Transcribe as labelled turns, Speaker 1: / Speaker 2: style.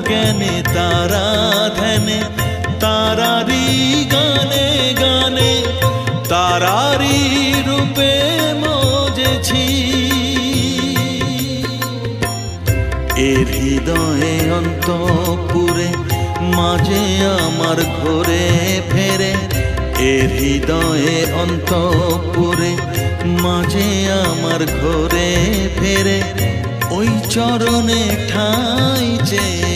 Speaker 1: জ্ঞানে তারা ধ্যানে তারারি গানে গানে তারারি রূপে মজেছি। এর হৃদয়ে অন্তপুরে, মাঝে আমার ঘরে ফেরে। এর হৃদয়ে অন্তপুরে, মাঝে আমার ঘরে ফেরে। ওই চরণে ঠাই চেয়েছি